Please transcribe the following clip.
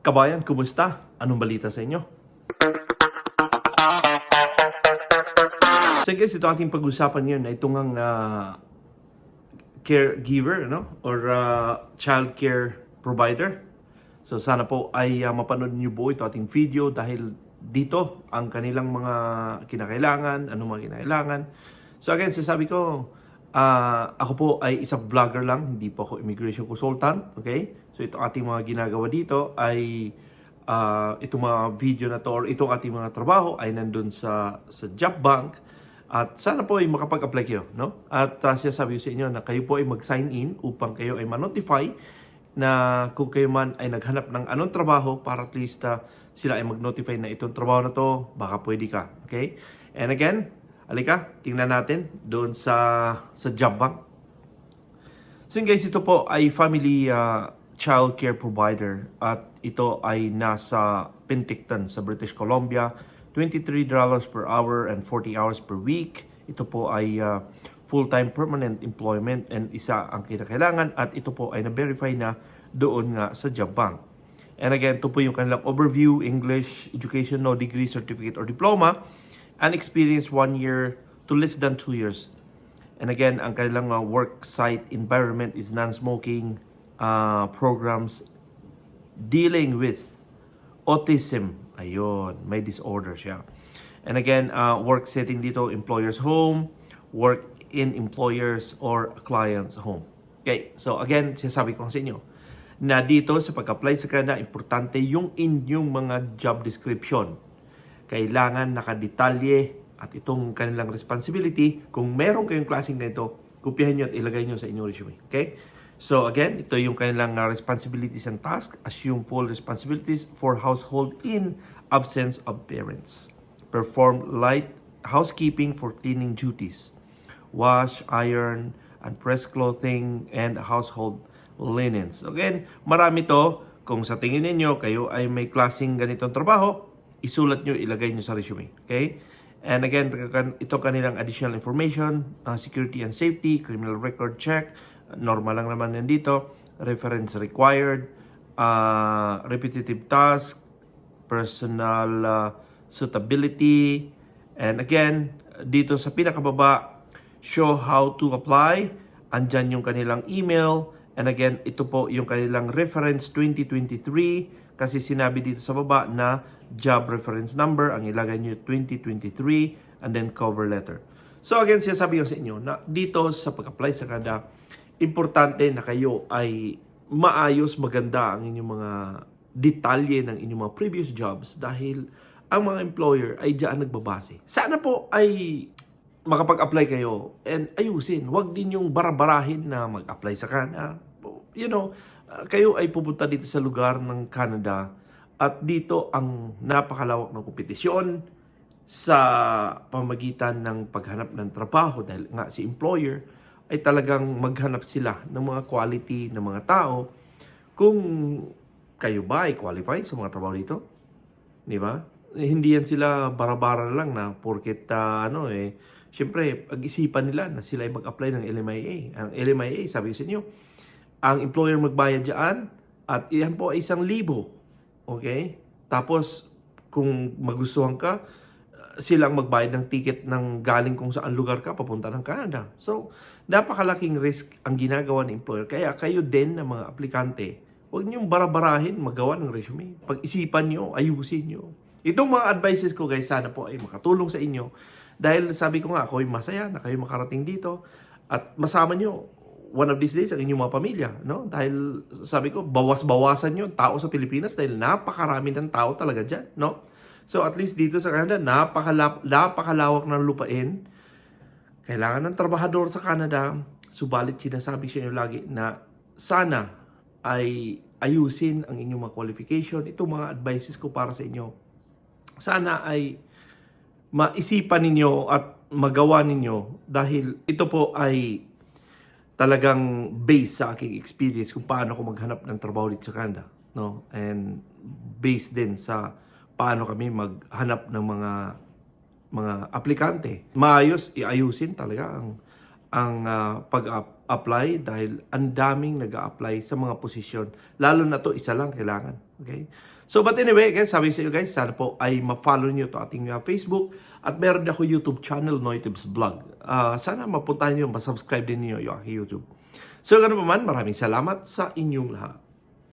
Kabayan, kumusta? Anong balita sa inyo? So guys, ito ating pag-usapan ngayon na itong ang ah, caregiver, no? Or uh, child care provider. So sana po ay ah, mapanood niyo buo ito ating video dahil dito ang kanilang mga kinakailangan, ano mga kinakailangan. So again, sasabi ko, ah, ako po ay isang vlogger lang, hindi po ako immigration consultant, okay? So ito ating mga ginagawa dito ay ah, itong mga video na to or itong ating mga trabaho ay nandun sa sa job bank at sana po ay makapag-apply kayo, no? At uh, sinasabi ko sa inyo na kayo po ay mag-sign in upang kayo ay ma-notify na kung kayo man ay naghanap ng anong trabaho para at least uh, sila ay mag-notify na itong trabaho na to, baka pwede ka. Okay? And again, alika, tingnan natin doon sa sa job bank. So guys, ito po ay family uh, child care provider at ito ay nasa Penticton sa British Columbia. $23 per hour and 40 hours per week. Ito po ay uh, full-time permanent employment and isa ang kinakailangan at ito po ay na-verify na doon nga sa job bank. And again, ito po yung kanilang overview, English, education, no degree, certificate, or diploma, and experience one year to less than two years. And again, ang kanilang uh, work site environment is non-smoking uh, programs dealing with autism. Ayun, may disorder siya. And again, uh, work setting dito, employer's home, work in employer's or client's home. Okay, so again, sinasabi ko sa inyo, na dito sa pag-apply sa Canada, importante yung inyong mga job description. Kailangan nakadetalye at itong kanilang responsibility, kung meron kayong klaseng na ito, kopyahin nyo at ilagay nyo sa inyong resume. Okay? So again, ito yung kanilang uh, responsibilities and tasks. Assume full responsibilities for household in absence of parents. Perform light housekeeping for cleaning duties. Wash, iron, and press clothing and household linens. Again, marami to. Kung sa tingin ninyo, kayo ay may klaseng ganitong trabaho, isulat nyo, ilagay nyo sa resume. Okay? And again, ito kanilang additional information, uh, security and safety, criminal record check, normal lang naman yan dito, reference required, uh, repetitive task, personal uh, suitability, and again, dito sa pinakababa, show how to apply, andyan yung kanilang email, and again, ito po yung kanilang reference 2023, kasi sinabi dito sa baba na job reference number, ang ilagay nyo 2023, and then cover letter. So again, sinasabi ko sa inyo na dito sa pag-apply sa Canada, importante na kayo ay maayos, maganda ang inyong mga detalye ng inyong mga previous jobs dahil ang mga employer ay diyan nagbabase. Sana po ay makapag-apply kayo and ayusin. Huwag din yung barabarahin na mag-apply sa Canada. You know, kayo ay pupunta dito sa lugar ng Canada at dito ang napakalawak ng kompetisyon sa pamagitan ng paghanap ng trabaho dahil nga si employer ay talagang maghanap sila ng mga quality ng mga tao kung kayo ba ay qualified sa mga trabaho dito. Di ba? Eh, Hindi yan sila barabara lang na porket ah, ano eh, Siyempre, pag-isipan nila na sila ay mag-apply ng LMIA. Ang LMIA, sabi ko sa inyo, ang employer magbayad dyan at iyan po ay isang libo. Okay? Tapos, kung magustuhan ka, silang magbayad ng ticket ng galing kung saan lugar ka papunta ng Canada. So, napakalaking risk ang ginagawa ng employer. Kaya kayo din na mga aplikante, huwag niyong barabarahin magawa ng resume. Pag-isipan niyo, ayusin niyo. Itong mga advices ko guys, sana po ay makatulong sa inyo. Dahil sabi ko nga, ako'y masaya na kayo makarating dito at masama niyo one of these days ang inyong mga pamilya, no? Dahil sabi ko, bawas-bawasan yung tao sa Pilipinas dahil napakarami ng tao talaga diyan, no? So at least dito sa Canada, napakalap, napakalawak ng lupain. Kailangan ng trabahador sa Canada. Subalit sinasabi sa inyo lagi na sana ay ayusin ang inyong mga qualification. Ito mga advices ko para sa inyo. Sana ay maisipan ninyo at magawa ninyo dahil ito po ay talagang based sa aking experience kung paano ko maghanap ng trabaho dito sa Canada. No? And based din sa paano kami maghanap ng mga mga aplikante. Maayos, iayusin talaga ang ang ah, pag apply dahil ang daming nag apply sa mga posisyon. Lalo na to isa lang kailangan. Okay? So but anyway, guys, sabi sa inyo guys, sana po ay ma-follow niyo to ating uh, Facebook at meron ako YouTube channel, Noitibs Vlog. Ah, sana mapuntahan niyo, ma-subscribe din niyo yung aking YouTube. So ganun pa man, maraming salamat sa inyong lahat.